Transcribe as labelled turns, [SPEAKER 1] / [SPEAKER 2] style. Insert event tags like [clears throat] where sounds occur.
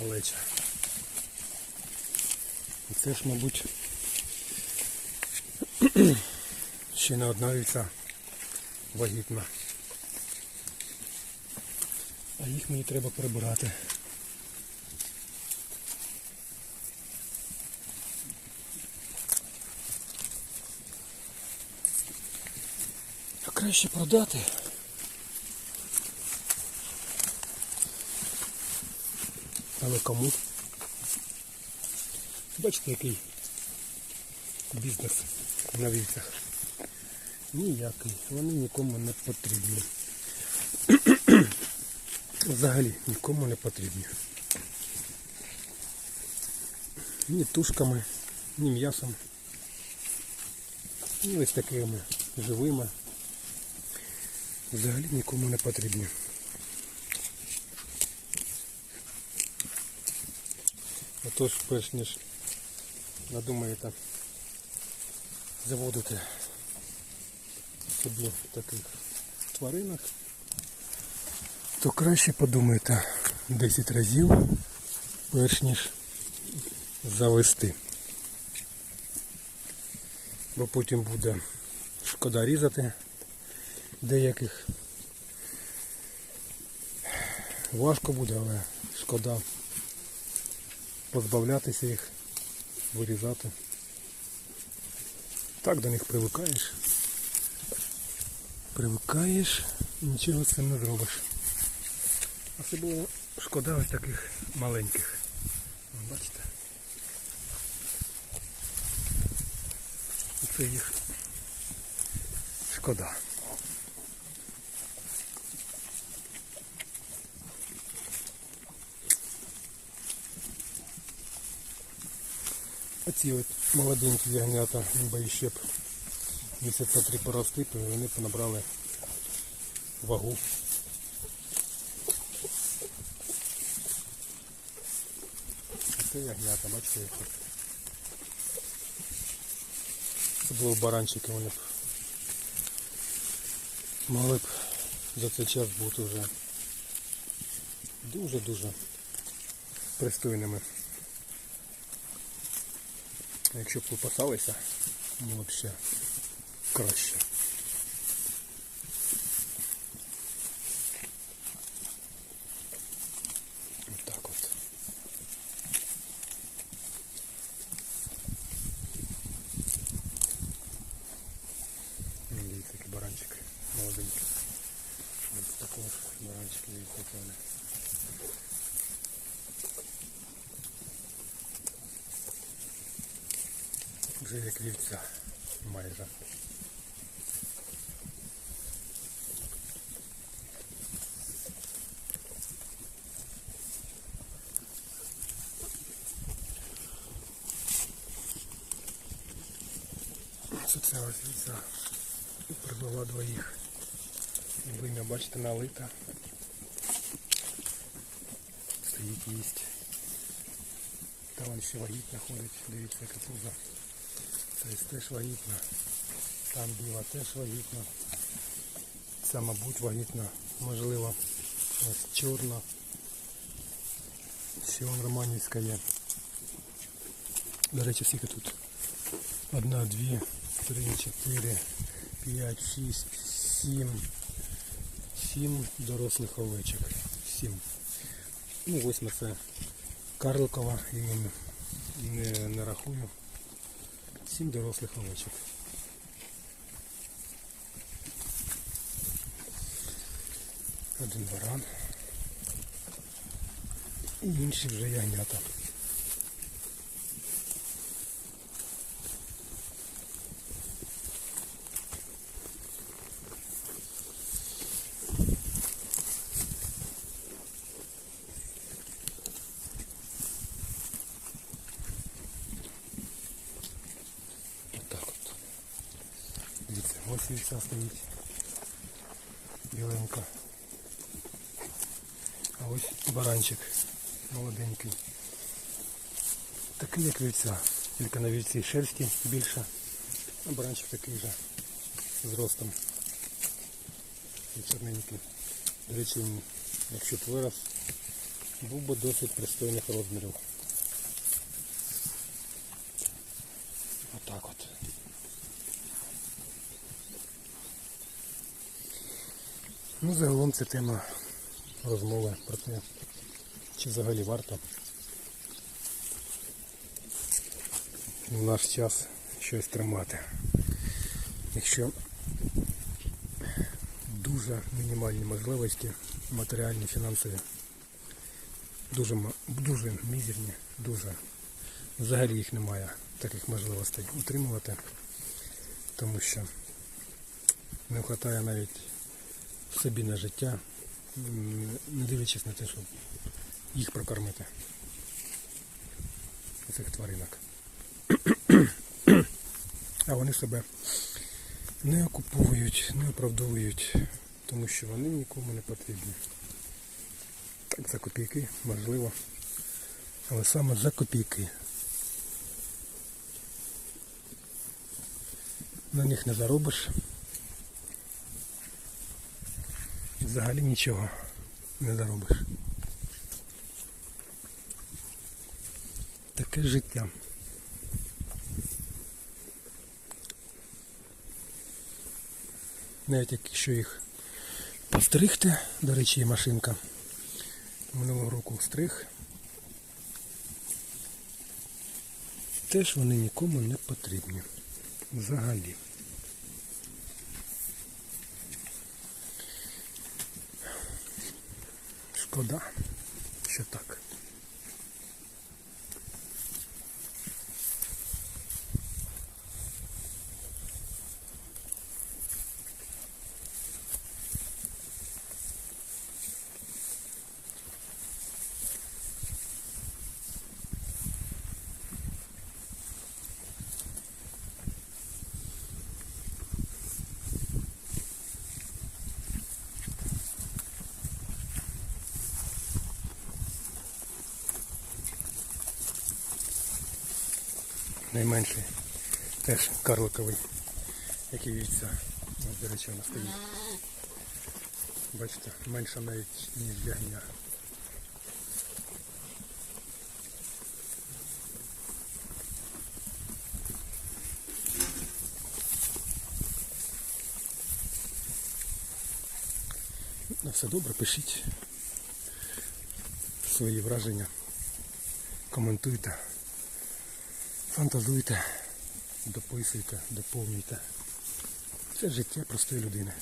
[SPEAKER 1] малеча. І це ж, мабуть, [clears throat] ще не одна вівця вагітна. А їх мені треба прибирати. Краще продати. Але кому? Бачите, який бізнес на вівцях. Ніякий. Вони нікому не потрібні. [clears throat] Взагалі нікому не потрібні. Ні тушками, ні м'ясом. Ні ось такими живими. Взагалі нікому не потрібні. Отож, перш ніж надумаєте заводити собі таких тваринок, то краще подумайте 10 разів, перш ніж завести. Бо потім буде шкода різати деяких. Важко буде, але шкода позбавлятися їх, вирізати. Так до них привикаєш. Привикаєш нічого з цим не зробиш. Особливо шкода ось таких маленьких. Бачите? Це їх шкода. Оці от молоденькі ягнята, ніби ще б місяця три порости, то вони б набрали вагу. Це ягнята, бачите, які. Особливо баранчики вони б мали б за цей час бути вже дуже-дуже пристойними. Якщо б попасалися, було б ще краще. Отак от. Ну, Дивіться, які баранчики молоденькі. Ось також баранчики, дивіться, які вони. Вже як вівця майже. Це ця ось вівця привела двоїх. І вим'я, бачите, налита. Стоїть їсть. Та вон ще вагітна ходить, дивіться, яка пуза. Тобто теж вагітна. Там біла теж вагітна. Ця, мабуть, вагітна. Можливо, ось чорна. Сіон Романівська є. До речі, скільки тут? Одна, дві, три, чотири, п'ять, шість, сім. Сім дорослих овечок. Сім. Ну, восьма це Карликова, не, не, не рахую. Сім дорослих овечок. Один баран. І інші вже ягнята. Отак от. Вівця стоїть. Біленька. А ось баранчик молоденький. Такий як вівця. Тільки на вівці шерсті більше. А баранчик такий же з ростом. І чорненький. До речі, якщо б вирос, був би досить пристойних розмірів. Отак от. Ну, загалом це тема розмови про те, чи взагалі варто в наш час щось тримати. Якщо дуже мінімальні можливості, матеріальні, фінансові, дуже, дуже мізерні, дуже взагалі їх немає таких можливостей утримувати, тому що не вистачає навіть собі на життя, не дивлячись на те, щоб їх прокормити. Цих тваринок. А вони себе не окуповують, не оправдовують, тому що вони нікому не потрібні. Так, за копійки, можливо. Але саме за копійки. На них не заробиш. Взагалі нічого не заробиш. Таке життя. Навіть якщо їх постригти, до речі, є машинка. Минулого року стриг. Теж вони нікому не потрібні. Взагалі. Шкода, що так. Найменший теж карликовий, який вівця. Ось, до речі, вона стоїть. Бачите, менша навіть, ніж ягня. Ну, все добре, пишіть свої враження, коментуйте, фантазуйте, дописуйте, доповнюйте. Це життя простої людини.